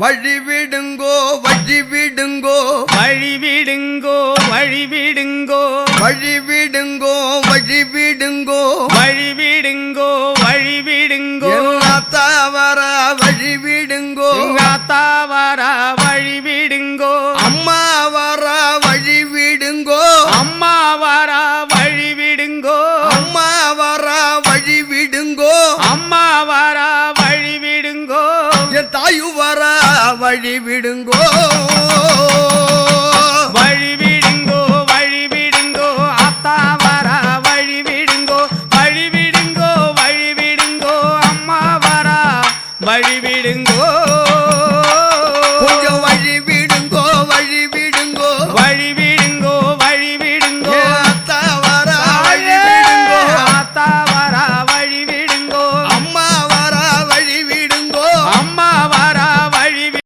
வழி விடுங்கோ வழி விடுங்கோ வழி விடுங்கோ வழி விடுங்கோ வழி விடுங்கோ வழி விடுங்கோ வழி விடுங்கோ வழி விடுங்கோ தவற வழி விடுங்கோ எங்க அத்தா வரா வழி விடுங்கோ அம்மா வர வழி விடுங்கோ. வழி விடுங்கோ வழி விடுங்கோ. அத்தா வர வழி விடுங்கோ. வழி விடுங்கோ வழி விடுங்கோ. அம்மா வர வழி விடுங்கோ.